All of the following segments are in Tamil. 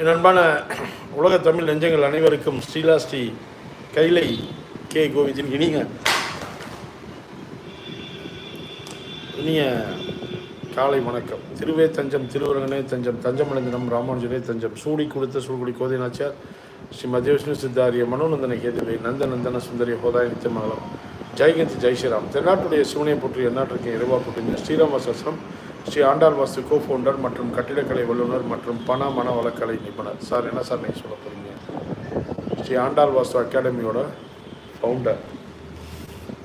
என் அன்பான உலக தமிழ் நெஞ்சங்கள் அனைவருக்கும் ஸ்ரீலா ஸ்ரீ கைலை கே கோவிந்தின் இனிங்க இனிய காலை வணக்கம். திருவே தஞ்சம் திருவரங்கனே தஞ்சம் தஞ்சமடைந்தனம் ராமானுஜனே தஞ்சம். சூடி கொடுத்த சூழ்குடி கோதை நாச்சியார் ஸ்ரீ மத்திய விஷ்ணு சித்தாரிய மனோநந்தன கேதுவை நந்த நந்தன சுந்தரி ஹோதாய நித்தியமங்கலம் ஜெய்கந்த் ஜெய் ஸ்ரீராம். தென்னாட்டுடைய சிவனை போற்றி எந்நாட்டிற்கு இரவா போற்றி ஸ்ரீராம ஸ்ரீ ஆண்டாள் வாஸ்து கோ ஃபவுண்டர் மற்றும் கட்டிடக்கலை வல்லுநர் மற்றும் பண மன வழக்கலை நிபுணர். சார் என்ன சார் நீங்கள் சொல்ல போகிறீங்க ஸ்ரீ ஆண்டாள் வாஸ்து அகாடமியோட ஃபவுண்டர்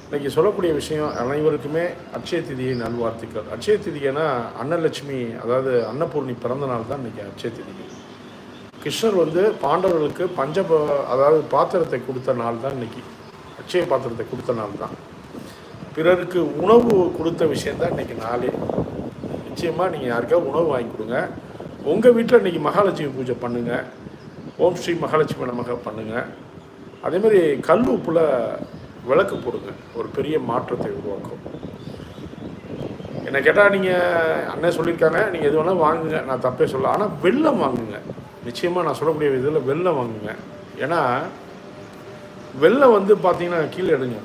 இன்னைக்கு சொல்லக்கூடிய விஷயம் அனைவருக்குமே அட்சய திதியை நல்வாழ்த்துக்கள். அட்சய திதினா அன்னலட்சுமி அதாவது அன்னபூர்ணி பிறந்த நாள் தான் இன்றைக்கி அட்சய திதி கிருஷ்ணர் வந்து பாண்டவர்களுக்கு பஞ்ச அதாவது பாத்திரத்தை கொடுத்த நாள் தான் இன்னைக்கு. அட்சய பாத்திரத்தை கொடுத்த நாள் தான். பிறருக்கு உணவு கொடுத்த விஷயந்தான் இன்னைக்கு நாளே. நிச்சயமாக நீங்கள் யாருக்காவது உணவு வாங்கி கொடுங்க. உங்கள் வீட்டில் இன்னைக்கு மகாலட்சுமி பூஜை பண்ணுங்கள் ஓம் ஸ்ரீ மகாலட்சுமி நமக பண்ணுங்கள் அதேமாதிரி கல் உப்பில் விளக்கு போடுங்க. ஒரு பெரிய மாற்றத்தை உருவாக்கும். என்னை கேட்டால் நீங்கள் அண்ணன் சொல்லியிருக்காங்க நீங்கள் எது வேணால் வாங்குங்க. நான் தப்பே சொல்ல ஆனால் வெள்ளம் வாங்குங்க. நிச்சயமாக நான் சொல்லக்கூடிய இதில் வெள்ளம் வாங்குங்க. ஏன்னா வெள்ளம் வந்து பார்த்தீங்கன்னா கீழே எடுங்க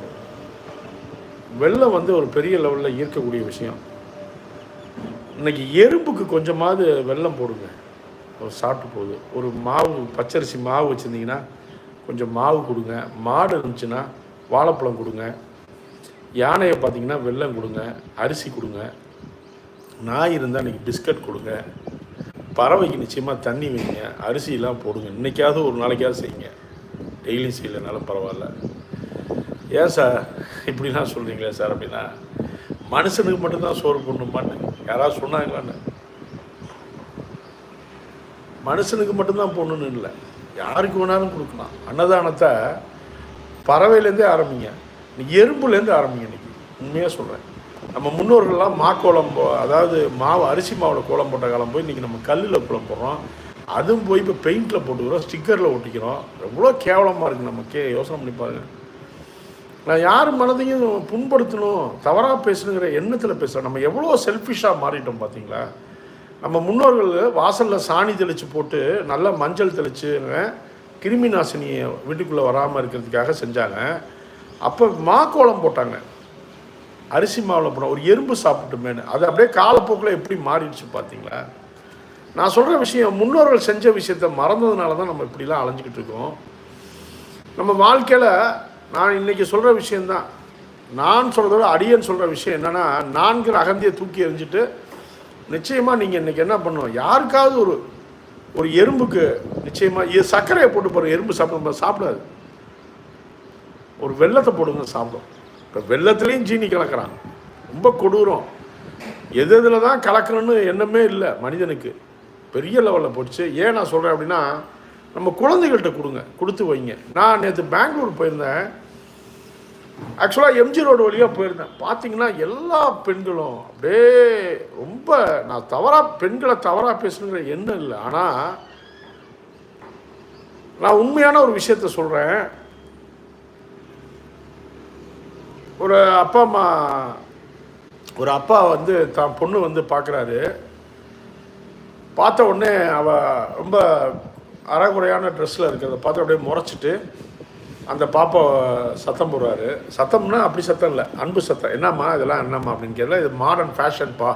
வெள்ளம் வந்து ஒரு பெரிய லெவலில் ஈர்க்கக்கூடிய விஷயம். இன்னைக்கு எறும்புக்கு கொஞ்சமாவது வெல்லம் போடுங்க. ஒரு சாப்பிட்டு போகுது ஒரு மாவு பச்சரிசி மாவு வச்சுருந்தீங்கன்னா கொஞ்சம் மாவு கொடுங்க. மாடு இருந்துச்சுன்னா வாழைப்பழம் கொடுங்க. யானையை பார்த்தீங்கன்னா வெல்லம் கொடுங்க. அரிசி கொடுங்க. நாய் இருந்தால் இன்றைக்கி பிஸ்கட் கொடுங்க. பறவைக்கு நிச்சயமாக தண்ணி வைங்க. அரிசியெல்லாம் போடுங்க. இன்றைக்காவது ஒரு நாளைக்காவது செய்யுங்க. டெய்லியும் செய்யலைனாலும் பரவாயில்ல. ஏன் சார்? இப்படிலாம் சொல்கிறீங்களே சார் அப்படின்னா மனுஷனுக்கு மட்டும்தான் சோறு போடணுமான்னு? யாராவது சொன்னாங்களான்னு? மனுஷனுக்கு மட்டும்தான் போடணுன்னு இல்லை. யாருக்கு வேணாலும் கொடுக்கலாம். அன்னதானத்தை பறவையிலேருந்தே ஆரம்பிங்க. இன்னைக்கு எறும்புலேருந்து ஆரம்பிங்க இன்னைக்கு. உண்மையாக சொல்கிறேன் நம்ம முன்னோர்கள்லாம் மாக்கோளம் போ அதாவது மாவு அரிசி மாவில் கோலம் போட்ட காலம் போய் இன்றைக்கி நம்ம கல்லில் கோலம் போடுறோம். அதுவும் போய் இப்போ பெயிண்டில் போட்டுக்கிறோம் ஸ்டிக்கரில் ஒட்டிக்கிறோம். எவ்வளோ கேவலமாக இருக்குது நமக்கே. யோசனை பண்ணி பாருங்கள் நான் யார் மனதையும் புண்படுத்தணும் தவறாக பேசணுங்கிற எண்ணத்தில் பேசுகிறேன் நம்ம எவ்வளோ செல்ஃபிஷாக மாறிட்டோம் பார்த்தீங்களா நம்ம முன்னோர்கள் வாசலில் சாணி தெளித்து போட்டு நல்லா மஞ்சள் தெளித்து கிருமி நாசினியை வீட்டுக்குள்ளே வராமல் இருக்கிறதுக்காக செஞ்சாங்க. அப்போ மாக்கோலம் போட்டாங்க. அரிசி மாவில் போன ஒரு எறும்பு சாப்பிட்டுமேனு அது அப்படியே காலப்போக்கில் எப்படி மாறிடுச்சு பார்த்தீங்களா நான் சொல்கிற விஷயம் முன்னோர்கள் செஞ்ச விஷயத்த மறந்ததுனால தான் நம்ம இப்படிலாம் அலைஞ்சிக்கிட்டு இருக்கோம். நம்ம வாழ்க்கையில் நான் இன்றைக்கி சொல்கிற விஷயந்தான் நான் சொல்கிறத விட அடியன் சொல்கிற விஷயம் என்னென்னா நான்கிற அகந்தியை தூக்கி எறிஞ்சிட்டு நிச்சயமாக நீங்கள் இன்றைக்கி என்ன பண்ணணும்? யாருக்காவது ஒரு ஒரு எறும்புக்கு நிச்சயமாக இது சர்க்கரையை போட்டு போகிற எறும்பு சாப்பிட சாப்பிடாது. ஒரு வெள்ளத்தை போடுங்க சாப்பிடும். இப்போ வெள்ளத்துலேயும் ஜீனி கலக்கிறான். ரொம்ப கொடூரம். எது எதில் தான் கலக்கணும்னு எண்ணமே இல்லை மனிதனுக்கு. பெரிய லெவலில் போச்சு. ஏன் நான் சொல்கிறேன் அப்படின்னா நம்ம குழந்தைகள்கிட்ட கொடுங்க. கொடுத்து வைங்க. நான் நேற்று பெங்களூர் போயிருந்தேன். ஆக்சுவலாக எம்ஜி ரோடு வழியாக போயிருந்தேன். பார்த்தீங்கன்னா எல்லா பெண்களும் அப்படியே ரொம்ப நான் தவறாக பெண்களை தவறாக பேசணுங்கிற எண்ணம் இல்லை. ஆனால் நான் உண்மையான ஒரு விஷயத்த சொல்கிறேன் ஒரு அப்பா அம்மா ஒரு அப்பா வந்து தான் பொண்ணு வந்து பார்க்குறாரு பார்த்த உடனே அவள் ரொம்ப அறகுறையான ட்ரெஸ்ஸில் இருக்கிறத பார்த்து அப்படியே முறைச்சிட்டு அந்த பாப்பா சத்தம் போடுறாரு சத்தம்னா அப்படி சத்தம் இல்லை. அன்பு சத்தம். என்னம்மா இதெல்லாம் என்னம்மா அப்படின்னு கேட்கல இது மாடர்ன் ஃபேஷன்ப்பா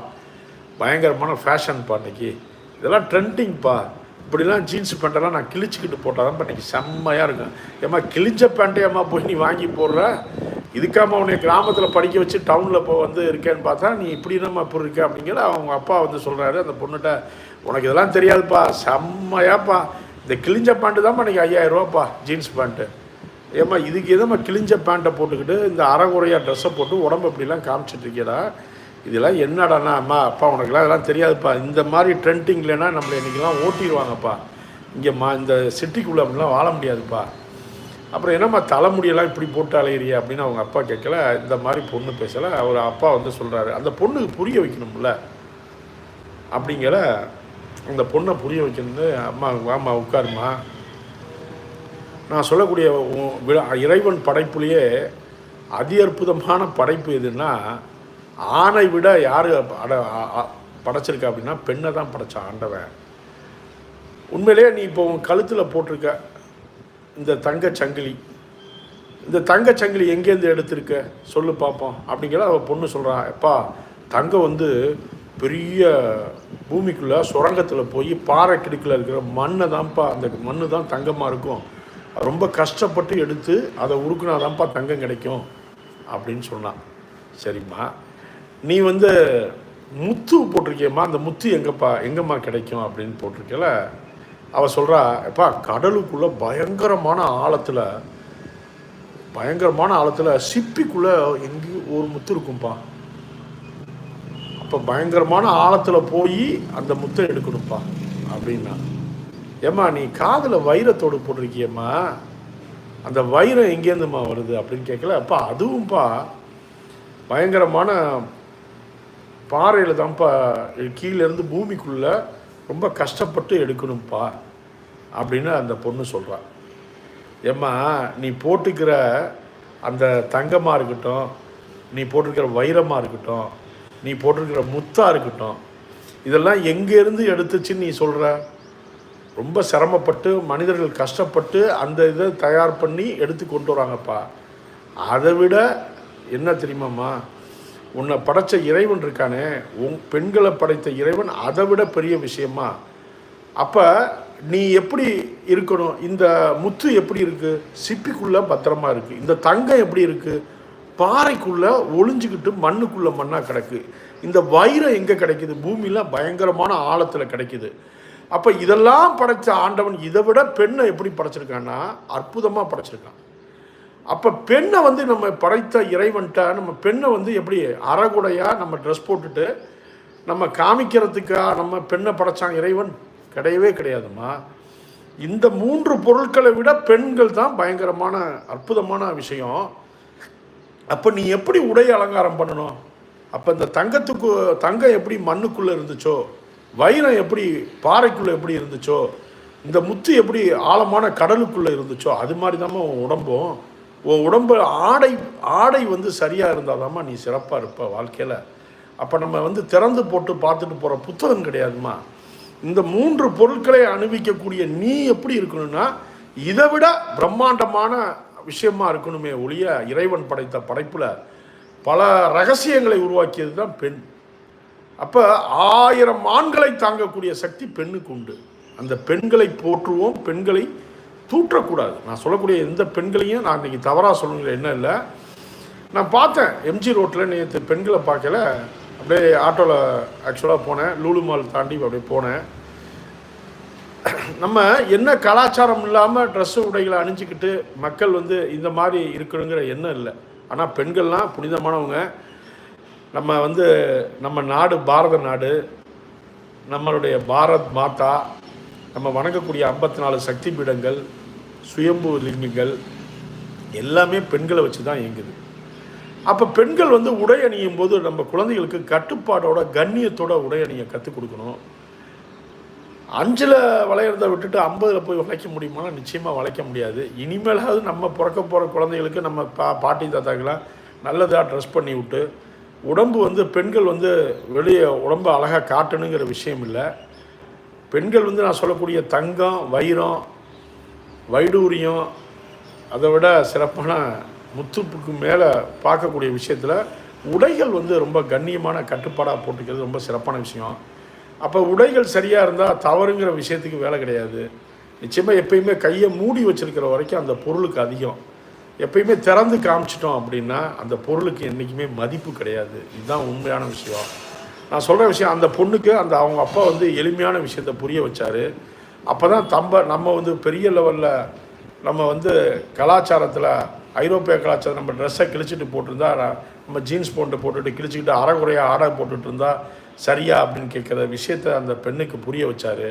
பயங்கரமான ஃபேஷன்ப்பா இன்றைக்கி இதெல்லாம் ட்ரெண்டிங்ப்பா இப்படிலாம் ஜீன்ஸ் பேண்ட்டெல்லாம் நான் கிழிச்சிக்கிட்டு போட்டால் தான் இன்றைக்கி செம்மையாக இருக்கும். ஏம்மா கிழிச்ச பேண்ட்டையம்மா போய் நீ வாங்கி போடுற? இதுக்காம உன்னை கிராமத்தில் படிக்க வச்சு டவுனில் இப்போ வந்து இருக்கேன்னு பார்த்தா நீ இப்படி நம்ம இப்படி இருக்க அப்படிங்கிற அவங்க அப்பா வந்து சொல்கிறாரு அந்த பொண்ணுகிட்ட உனக்கு இதெல்லாம் தெரியாதுப்பா. செம்மையாப்பா. இந்த கிழிஞ்ச பேண்ட்டு தான்ப்பா இன்றைக்கி ஐயாயிரம் ரூபாப்பா ஜீன்ஸ் பேண்ட்டு. ஏம்மா இதுக்கு எதம்மா கிழிஞ்ச பேண்ட்டை போட்டுக்கிட்டு இந்த அறகுறையாக ட்ரெஸ்ஸை போட்டு உடம்பு இப்படிலாம் காமிச்சிட்ருக்கியடா இதெல்லாம் என்னடாண்ணா அம்மா அப்பா உனக்குலாம் இதெல்லாம் தெரியாதுப்பா. இந்த மாதிரி ட்ரெண்டிங் இல்லைன்னா நம்மளை இன்றைக்கெல்லாம் ஓட்டிடுவாங்கப்பா. இங்கே மா இந்த சிட்டிக்குள்ளே அப்படிலாம் வாழ முடியாதுப்பா. அப்புறம் என்னம்மா தலைமுடியெல்லாம் இப்படி போட்டு அலையிறிய அப்படின்னு அவங்க அப்பா கேட்கல. இந்த மாதிரி பொண்ணு பேசலை. அவர் அப்பா வந்து சொல்கிறாரு அந்த பொண்ணுக்கு புரிய வைக்கணும்ல அப்படிங்கிற அந்த பொண்ணை புரிய வைக்கணும்னு அம்மா வாம்மா உட்காருமா நான் சொல்லக்கூடிய இறைவன் படைப்புலேயே அதி அற்புதமான படைப்பு எதுன்னா ஆணை விட யார் அட படைச்சிருக்கா அப்படின்னா பெண்ணை தான் படைச்சான் ஆண்டவன். உண்மையிலேயே நீ இப்போ உன் கழுத்தில் போட்டிருக்க இந்த தங்க சங்கிலி. இந்த தங்க சங்கிலி எங்கேருந்து எடுத்திருக்க? சொல்லு பார்ப்போம் அப்படிங்கிற அவள் பொண்ணு சொல்கிறான் எப்பா தங்கம் வந்து பெரிய பூமிக்குள்ளே சுரங்கத்தில் போய் பாறை கிடுக்கில் இருக்கிற மண்ணை தான்ப்பா அந்த மண்ணு தான் தங்கமாக இருக்கும். ரொம்ப கஷ்டப்பட்டு எடுத்து அதை உருக்குனாதான்ப்பா தங்கம் கிடைக்கும் அப்படின்னு சொன்னான். சரிம்மா. நீ வந்து முத்து போட்டிருக்கியம்மா அந்த முத்து எங்கப்பா எங்கம்மா கிடைக்கும் அப்படின்னு போட்டிருக்கல அவள் சொல்கிறா எப்பா கடலுக்குள்ளே பயங்கரமான ஆழத்தில் பயங்கரமான ஆழத்தில் சிப்பிக்குள்ளே எங்கேயும் ஒரு முத்து இருக்கும்ப்பா. அப்போ பயங்கரமான ஆழத்தில் போய் அந்த முத்தம் எடுக்கணும்ப்பா அப்படின்னா. ஏம்மா நீ காதில் வைரத்தோடு போட்டிருக்கியம்மா. அந்த வைரம் எங்கேருந்துமா வருது அப்படின்னு கேட்கல. அப்பா அதுவும்ப்பா பயங்கரமான பாறையில் தான்ப்பா கீழேருந்து பூமிக்குள்ளே ரொம்ப கஷ்டப்பட்டு எடுக்கணும்ப்பா அப்படின்னு அந்த பொண்ணு சொல்கிறா ஏம்மா நீ போட்டுக்கிற அந்த தங்கமாக இருக்கட்டும் நீ போட்டிருக்கிற வைரமாக இருக்கட்டும் நீ போட்டிருக்கிற முத்தாக இருக்கட்டும். இதெல்லாம் எங்கேருந்து எடுத்துச்சுன்னு நீ சொல்கிற ரொம்ப சிரமப்பட்டு மனிதர்கள் கஷ்டப்பட்டு அந்த இதை தயார் பண்ணி எடுத்து கொண்டு வராங்கப்பா. அதை விட என்ன தெரியுமாம்மா? உன்னை படைச்ச இறைவன் இருக்கானே உன் பெண்களை படைத்த இறைவன் அதை விட பெரிய விஷயமா? அப்போ நீ எப்படி இருக்கணும்? இந்த முத்து எப்படி இருக்குது சிப்பிக்குள்ளே பத்திரமா இருக்குது இந்த தங்கம் எப்படி இருக்குது பாறைக்குள்ளே ஒளிஞ்சுக்கிட்டு மண்ணுக்குள்ளே மண்ணாக கிடக்கு. இந்த வைரம் எங்கே கிடைக்குது? பூமியில் பயங்கரமான ஆழத்தில் கிடைக்குது. அப்போ இதெல்லாம் படைத்த ஆண்டவன் இதை விட பெண்ணை எப்படி படைச்சிருக்கான்னா அற்புதமாக படைச்சிருக்கான். அப்போ பெண்ணை வந்து நம்ம படைத்த இறைவன்ட்ட நம்ம பெண்ணை வந்து எப்படி அறகுடையாக நம்ம ட்ரெஸ் போட்டுட்டு நம்ம காமிக்கிறதுக்கா நம்ம பெண்ணை படைச்சான் இறைவன்? கிடையவே கிடையாதும்மா. இந்த மூன்று பொருட்களை விட பெண்கள் தான் பயங்கரமான அற்புதமான விஷயம். அப்போ நீ எப்படி உடை அலங்காரம் பண்ணணும்? அப்போ இந்த தங்கத்துக்கு தங்கம் எப்படி மண்ணுக்குள்ளே இருந்துச்சோ வைரம் எப்படி பாறைக்குள்ளே எப்படி இருந்துச்சோ இந்த முத்து எப்படி ஆழமான கடலுக்குள்ளே இருந்துச்சோ அது மாதிரி தாம்மா உன் உடம்பும். உன் உடம்பு ஆடை ஆடை வந்து சரியாக இருந்தால் தாம்மா நீ சிறப்பாக இருப்ப வாழ்க்கையில். அப்போ நம்ம வந்து திறந்து போட்டு பார்த்துட்டு போகிற புத்தகம் கிடையாதும்மா. இந்த மூன்று பொருட்களை அணிவிக்கக்கூடிய நீ எப்படி இருக்கணும்னா இதை விட பிரம்மாண்டமான விஷயமா இருக்கணுமே ஒழிய இறைவன் படைத்த படைப்பில் பல ரகசியங்களை உருவாக்கியது தான் பெண். அப்போ ஆயிரம் ஆண்களை தாங்கக்கூடிய சக்தி பெண்ணுக்கு உண்டு. அந்த பெண்களை போற்றுவோம் பெண்களை தூற்றக்கூடாது. நான் சொல்லக்கூடிய எந்த பெண்களையும் நான் இன்னைக்கு தவறாக சொல்லுங்கிற என்ன இல்லை. நான் பார்த்தேன் எம்ஜி ரோட்டில் நேற்று பெண்களை பார்க்கல. அப்படியே ஆட்டோவில் ஆக்சுவலாக போனேன். லூலு மால் தாண்டி அப்படியே போனேன். நம்ம என்ன கலாச்சாரம் இல்லாமல் ட்ரெஸ்ஸு உடைகளை அணிஞ்சிக்கிட்டு மக்கள் வந்து இந்த மாதிரி இருக்கணுங்கிற எண்ணம் இல்லை. ஆனால் பெண்கள்லாம் புனிதமானவங்க. நம்ம வந்து நம்ம நாடு பாரத நாடு நம்மளுடைய பாரத் மாதா நம்ம வணங்கக்கூடிய ஐம்பத்தி நாலு சக்தி பீடங்கள் சுயம்பு லிங்கங்கள் எல்லாமே பெண்களை வச்சு தான் இயங்குது. அப்போ பெண்கள் வந்து உடை அணியும் போது நம்ம குழந்தைகளுக்கு கட்டுப்பாடோட கண்ணியத்தோட உடை அணிய கற்றுக் கொடுக்கணும். அஞ்சில் வளையிறத விட்டுட்டு ஐம்பதில் போய் வளைக்க முடியுமானா நிச்சயமாக வளைக்க முடியாது. இனிமேலாவது நம்ம பிறக்க போகிற குழந்தைகளுக்கு நம்ம பா பாட்டி தாத்தாக்கெல்லாம் நல்லதாக ட்ரெஸ் பண்ணி விட்டு உடம்பு வந்து பெண்கள் வந்து வெளியே உடம்பு அழகாக காட்டணுங்கிற விஷயம் இல்லை. பெண்கள் வந்து நான் சொல்லக்கூடிய தங்கம் வைரம் வைடூரியம் அதை விட சிறப்பான முத்துப்புக்கு மேலே பார்க்கக்கூடிய விஷயத்தில் உடைகள் வந்து ரொம்ப கண்ணியமான கட்டுப்பாடாக போட்டுக்கிறது ரொம்ப சிறப்பான விஷயம். அப்போ உடைகள் சரியாக இருந்தால் தவறுங்கிற விஷயத்துக்கு வேலை கிடையாது. நிச்சயமாக எப்பயுமே கையை மூடி வச்சுருக்கிற வரைக்கும் அந்த பொருளுக்கு அதிகம். எப்பயுமே திறந்து காமிச்சிட்டோம் அப்படின்னா அந்த பொருளுக்கு என்றைக்குமே மதிப்பு கிடையாது. இதுதான் உண்மையான விஷயம். நான் சொல்கிற விஷயம் அந்த பொண்ணுக்கு அந்த அவங்க அப்பா வந்து எளிமையான விஷயத்தை புரிய வச்சார். அப்போ தான் தம்ப நம்ம வந்து பெரிய லெவலில் நம்ம வந்து கலாச்சாரத்தில் ஐரோப்பிய கலாச்சாரம் நம்ம ட்ரெஸ்ஸை கிழிச்சிட்டு போட்டிருந்தா நம்ம ஜீன்ஸ் போட்டு போட்டுட்டு கிழிச்சிக்கிட்டு அறகுறையாக ஆடை போட்டுட்டு இருந்தால் சரியா அப்படின்னு கேட்குற விஷயத்த அந்த பெண்ணுக்கு புரிய வச்சாரு.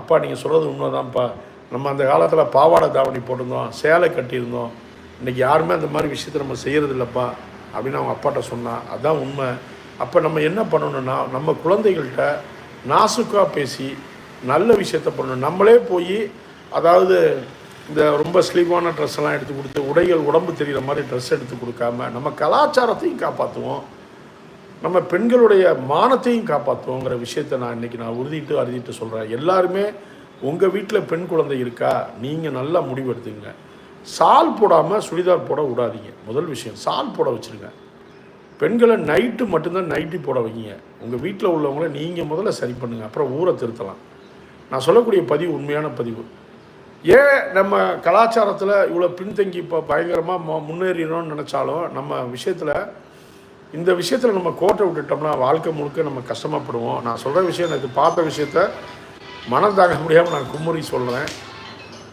அப்பா நீங்கள் சொல்கிறது உண்மைதான்ப்பா. நம்ம அந்த காலத்தில் பாவாடை தாவணி போட்டிருந்தோம் சேலை கட்டியிருந்தோம். இன்றைக்கி யாருமே அந்த மாதிரி விஷயத்த நம்ம செய்கிறது இல்லைப்பா அப்படின்னு அவங்க அப்பாட்ட சொன்னான் அதுதான் உண்மை. அப்போ நம்ம என்ன பண்ணணும்னா நம்ம குழந்தைகள்கிட்ட நாசுக்காக பேசி நல்ல விஷயத்த பண்ணணும். நம்மளே போய் அதாவது இந்த ரொம்ப ஸ்லீவான ட்ரெஸ் எல்லாம் எடுத்து கொடுத்து உடைகள் உடம்பு தெரிகிற மாதிரி ட்ரெஸ் எடுத்து கொடுக்காம நம்ம கலாச்சாரத்தையும் காப்பாற்றுவோம் நம்ம பெண்களுடைய மானத்தையும் காப்பாற்றுவோங்கிற விஷயத்தை நான் இன்றைக்கி நான் உறுதிட்டு அறுதிட்டு சொல்கிறேன் எல்லாருமே உங்கள் வீட்டில் பெண் குழந்தை இருக்கா? நீங்கள் நல்லா முடிவெடுத்துங்க சால் போடாமல் சுடிதார் போட விடாதீங்க. முதல் விஷயம் சால் போட வச்சுருங்க. பெண்களை நைட்டு மட்டும்தான் நைட்டி போட வைங்க. உங்கள் வீட்டில் உள்ளவங்கள நீங்கள் முதல்ல சரி பண்ணுங்கள் அப்புறம் ஊரை திருத்தலாம். நான் சொல்லக்கூடிய பதிவு உண்மையான பதிவு. ஏன் நம்ம கலாச்சாரத்தில் இவ்வளோ பின்தங்கி இப்போ பயங்கரமாக முன்னேறினோம்னு நினச்சாலும் நம்ம விஷயத்தில் இந்த விஷயத்தில் நம்ம கோட்டை விட்டுட்டோம்னா வாழ்க்கை முழுக்க நம்ம கஷ்டமாப்படுவோம். நான் சொல்கிற விஷயம் எனக்கு பார்த்த விஷயத்த மனம் தாங்க முடியாமல் நான் கும்முறி சொல்கிறேன்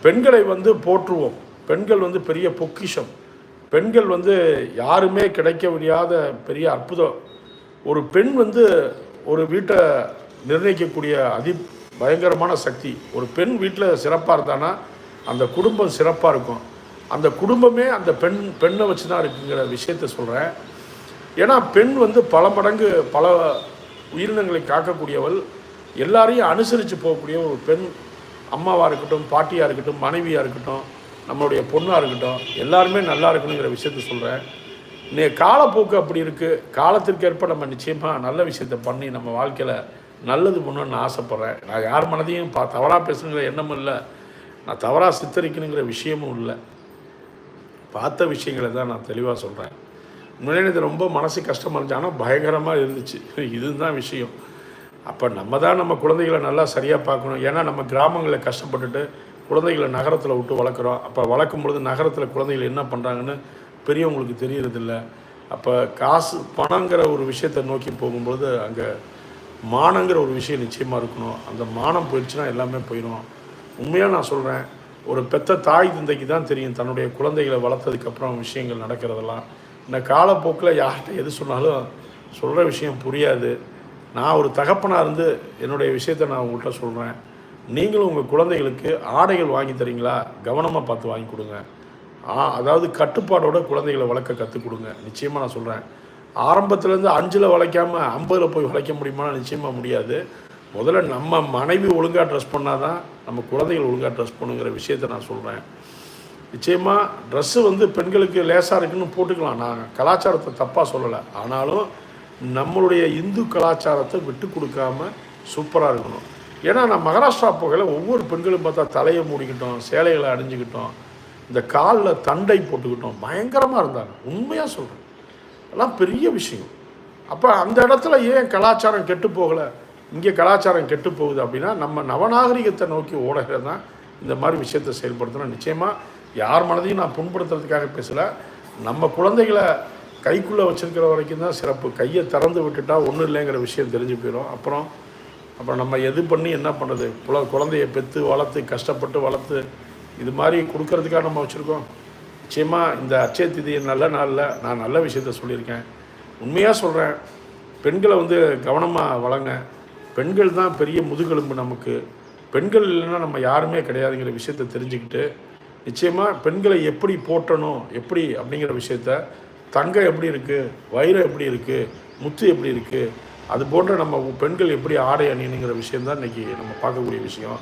பெண்களை வந்து போற்றுவோம். பெண்கள் வந்து பெரிய பொக்கிஷம். பெண்கள் வந்து யாருமே கிடைக்க முடியாத பெரிய அற்புதம். ஒரு பெண் வந்து ஒரு வீட்டை நிர்ணயிக்கக்கூடிய அதி பயங்கரமான சக்தி. ஒரு பெண் வீட்டில் சிறப்பாக இருந்தானா அந்த குடும்பம் சிறப்பாக இருக்கும். அந்த குடும்பமே அந்த பெண் பெண்ணை வச்சு தான் இருக்குங்கிற விஷயத்த சொல்கிறேன் ஏன்னா பெண் வந்து பல மடங்கு பல உயிரினங்களை காக்கக்கூடியவள். எல்லாரையும் அனுசரித்து போகக்கூடிய ஒரு பெண் அம்மாவாக இருக்கட்டும் பாட்டியாக இருக்கட்டும் மனைவியாக இருக்கட்டும் நம்மளுடைய பொண்ணாக இருக்கட்டும் எல்லாருமே நல்லா இருக்கணுங்கிற விஷயத்த சொல்கிறேன் நே காலப்போக்கு அப்படி இருக்குது காலத்திற்கு ஏற்ப நம்ம நிச்சயமாக நல்ல விஷயத்த பண்ணி நம்ம வாழ்க்கையில் நல்லது பண்ணணும்னு ஆசைப்பட்றேன். நான் யார் மனதையும் பா தவறாக பேசணுங்கிற எண்ணமும் இல்லை. நான் தவறாக சித்தரிக்கணுங்கிற விஷயமும் இல்லை. பார்த்த விஷயங்களை தான் நான் தெளிவாக சொல்கிறேன் உண்மையிலே இது ரொம்ப மனசு கஷ்டமாக இருந்துச்சு. ஆனால் பயங்கரமாக இருந்துச்சு. இதுதான் விஷயம். அப்போ நம்ம தான் நம்ம குழந்தைகளை நல்லா சரியாக பார்க்கணும். ஏன்னா நம்ம கிராமங்களில் கஷ்டப்பட்டுட்டு குழந்தைகளை நகரத்தில் விட்டு வளர்க்குறோம். அப்போ வளர்க்கும் பொழுது நகரத்தில் குழந்தைகள் என்ன பண்ணுறாங்கன்னு பெரியவங்களுக்கு தெரியறதில்ல. அப்போ காசு பணங்கிற ஒரு விஷயத்தை நோக்கி போகும்பொழுது அங்கே மானங்கிற ஒரு விஷயம் நிச்சயமாக இருக்கணும். அந்த மானம் போயிடுச்சுன்னா எல்லாமே போயிடும் உண்மையாக நான் சொல்கிறேன் ஒரு பெத்த தாய் தந்தைக்கு தான் தெரியும் தன்னுடைய குழந்தைகளை வளர்த்ததுக்கப்புறம் விஷயங்கள் நடக்கிறதெல்லாம். இந்த காலப்போக்கில் யார்கிட்ட எது சொன்னாலும் சொல்கிற விஷயம் புரியாது. நான் ஒரு தகப்பனாக இருந்து என்னுடைய விஷயத்தை நான் உங்கள்கிட்ட சொல்கிறேன். நீங்களும் உங்கள் குழந்தைகளுக்கு ஆடைகள் வாங்கி தரீங்களா? கவனமாக பார்த்து வாங்கி கொடுங்க. ஆ அதாவது கட்டுப்பாடோட குழந்தைகளை வளர்க்க கற்றுக் கொடுங்க. நிச்சயமாக நான் சொல்கிறேன். ஆரம்பத்துலேருந்து அஞ்சில் வளைக்காமல் ஐம்பதில் போய் வளைக்க முடியுமானா நிச்சயமாக முடியாது. முதல்ல நம்ம மனைவி ஒழுங்காக ட்ரெஸ் பண்ணால் தான் நம்ம குழந்தைகள் ஒழுங்காக ட்ரெஸ் பண்ணுங்கிற விஷயத்தை நான் சொல்கிறேன். நிச்சயமாக ட்ரெஸ்ஸு வந்து பெண்களுக்கு லேசாக இருக்குன்னு போட்டுக்கலாம். நான் கலாச்சாரத்தை தப்பாக சொல்லலை. ஆனாலும் நம்மளுடைய இந்து கலாச்சாரத்தை விட்டு கொடுக்காமல் சூப்பராக இருக்கணும். ஏன்னா நான் மகாராஷ்டிரா போகையில் ஒவ்வொரு பெண்களும் பார்த்தா தலையை மூடிக்கிட்டோம் சேலைகளை அணிஞ்சிக்கிட்டோம் இந்த காலில் தண்டை போட்டுக்கிட்டோம். பயங்கரமாக இருந்தாங்க. உண்மையாக சொல்கிறேன் அதெல்லாம் பெரிய விஷயம். அப்போ அந்த இடத்துல ஏன் கலாச்சாரம் கெட்டு போகலை? இங்கே கலாச்சாரம் கெட்டு போகுது அப்படின்னா நம்ம நவநாகரிகத்தை நோக்கி ஓடுகிறது தான் இந்த மாதிரி விஷயத்தை செயல்படுத்தணும். நிச்சயமாக யார் மனதையும் நான் புண்படுத்துறதுக்காக பேசலை. நம்ம குழந்தைகளை கைக்குள்ளே வச்சுருக்கிற வரைக்கும் தான் சிறப்பு. கையை திறந்து விட்டுட்டா ஒன்றும் இல்லைங்கிற விஷயம் தெரிஞ்சு போயிடும். அப்புறம் அப்புறம் நம்ம எது பண்ணி என்ன பண்ணுறது புல குழந்தைய பெற்று வளர்த்து கஷ்டப்பட்டு வளர்த்து இது மாதிரி கொடுக்கறதுக்காக நம்ம வச்சுருக்கோம். நிச்சயமாக இந்த அச்சய திதி நல்ல நாளில் நான் நல்ல விஷயத்த சொல்லியிருக்கேன். உண்மையாக சொல்கிறேன் பெண்களை வந்து கவனமாக வழங்க பெண்கள் தான் பெரிய முதுகெலும்பு நமக்கு. பெண்கள் இல்லைன்னா நம்ம யாருமே கிடையாதுங்கிற விஷயத்த தெரிஞ்சுக்கிட்டு நிச்சயமாக பெண்களை எப்படி போற்றணும் எப்படி அப்படிங்கிற விஷயத்த தங்கம் எப்படி இருக்குது வைரம் எப்படி இருக்குது முத்து எப்படி இருக்குது அது போன்ற நம்ம பெண்கள் எப்படி ஆடை அணியணுங்கிற விஷயந்தான் இன்றைக்கி நம்ம பார்க்கக்கூடிய விஷயம்.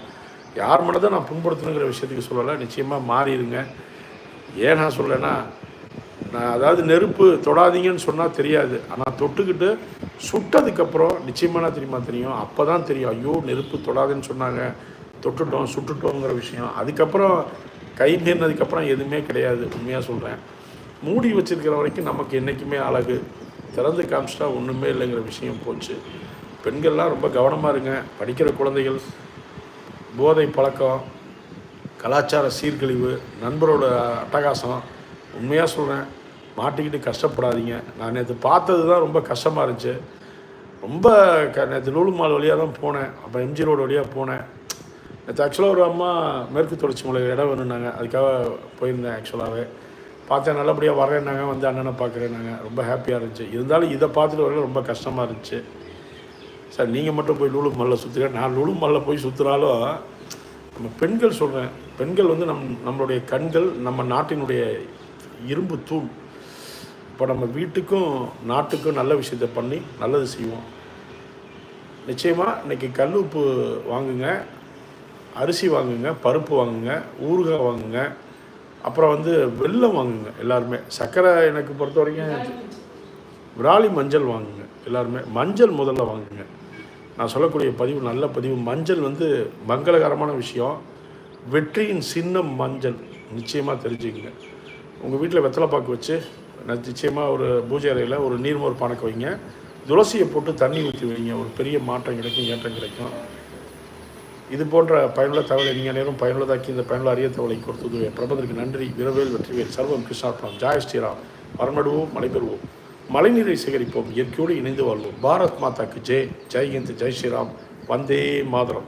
யார் மனதை நான் புண்படுத்தணுங்கிற விஷயத்துக்கு சொல்லலை நிச்சயமாக மாறிடுங்க. ஏன் நான் சொல்லலைன்னா நான் அதாவது நெருப்பு தொடாதீங்கன்னு சொன்னால் தெரியாது. ஆனால் தொட்டுக்கிட்டு சுட்டதுக்கப்புறம் நிச்சயமான தெரியுமா தெரியும்? அப்போ தான் தெரியும். ஐயோ நெருப்பு தொடாதுன்னு சொன்னாங்க. தொட்டுட்டோம் சுட்டுட்டோங்கிற விஷயம். அதுக்கப்புறம் கை மீறினதுக்கப்புறம் எதுவுமே கிடையாது உண்மையாக சொல்கிறேன் மூடி வச்சிருக்கிற வரைக்கும் நமக்கு என்றைக்குமே அழகு. திறந்து காமிச்சிட்டா ஒன்றுமே இல்லைங்கிற விஷயம் போச்சு. பெண்கள்லாம் ரொம்ப கவனமாக இருங்க. படிக்கிற குழந்தைகள் போதை பழக்கம் கலாச்சார சீர்கழிவு நண்பரோட அட்டகாசம் உண்மையாக சொல்கிறேன் மாட்டிக்கிட்டு கஷ்டப்படாதீங்க. நான் நேற்று பார்த்தது தான் ரொம்ப கஷ்டமாக இருந்துச்சு. ரொம்ப க நேற்று லூலுமால் வழியாக தான் போனேன். அப்போ எம்ஜி ரோடு வழியாக போனேன். நேற்று ஆக்சுவலாக ஒரு அம்மா மேற்கு தொடர்ச்சி மலை இடம் வேணுன்னாங்க அதுக்காக போயிருந்தேன் ஆக்சுவலாகவே பார்த்தேன் நல்லபடியாக வரேன்னாங்க வந்து அண்ணனை பார்க்குறேன்னாங்க. ரொம்ப ஹாப்பியாக இருந்துச்சு. இருந்தாலும் இதை பார்த்துட்டு வரல ரொம்ப கஷ்டமாக இருந்துச்சு. சார் நீங்கள் மட்டும் போய் லூலு மல்ல சுற்றுங்க நான் லூலு மல்ல போய் சுற்றுனாலும் நம்ம பெண்கள் சொல்கிறேன் பெண்கள் வந்து நம் நம்மளுடைய கண்கள் நம்ம நாட்டினுடைய இரும்பு தூள். இப்போ நம்ம வீட்டுக்கும் நாட்டுக்கும் நல்ல விஷயத்தை பண்ணி நல்லது செய்வோம். நிச்சயமாக இன்றைக்கி கல் உப்பு வாங்குங்க. அரிசி வாங்குங்க பருப்பு வாங்குங்க ஊறுகாய் வாங்குங்க அப்புறம் வந்து வெல்லம் வாங்குங்க எல்லாருமே. சர்க்கரை எனக்கு பொறுத்த வரைக்கும் விராலி மஞ்சள் வாங்குங்க எல்லாருமே. மஞ்சள் முதல்ல வாங்குங்க. நான் சொல்லக்கூடிய பதிவு நல்ல பதிவு. மஞ்சள் வந்து மங்களகரமான விஷயம். வெற்றியின் சின்னம் மஞ்சள். நிச்சயமாக தெரிஞ்சுக்கங்க. உங்கள் வீட்டில் வெத்தலை பாக்கு வச்சு நான் நிச்சயமாக ஒரு பூஜை அறையில் ஒரு நீர்மோர் பானக்கு வைங்க. துளசியை போட்டு தண்ணி ஊற்றி வைங்க. ஒரு பெரிய மாற்றம் கிடைக்கும் ஏற்றம் கிடைக்கும். இது போன்ற பயனுள்ள தகவலை நீங்கள் நேரம் பயனுள்ளதாக்கி இந்த பயனுள்ள அரிய தகவலை கொடுத்தது பிரபந்தருக்கு நன்றி. விரவேல் வெற்றிவேல் சர்வம் கிருஷ்ணார்பணம் ஜாய் ஸ்ரீராம். வரமடுவோம் மலைபெறுவோம். மழைநீரை சேகரிப்போம். இயற்கையோடு இணைந்து வாழ்வோம். பாரத் மாதாக்கு ஜெய் ஜெய்ஹிந்த் ஜெய் ஸ்ரீராம். வந்தே மாதரம்.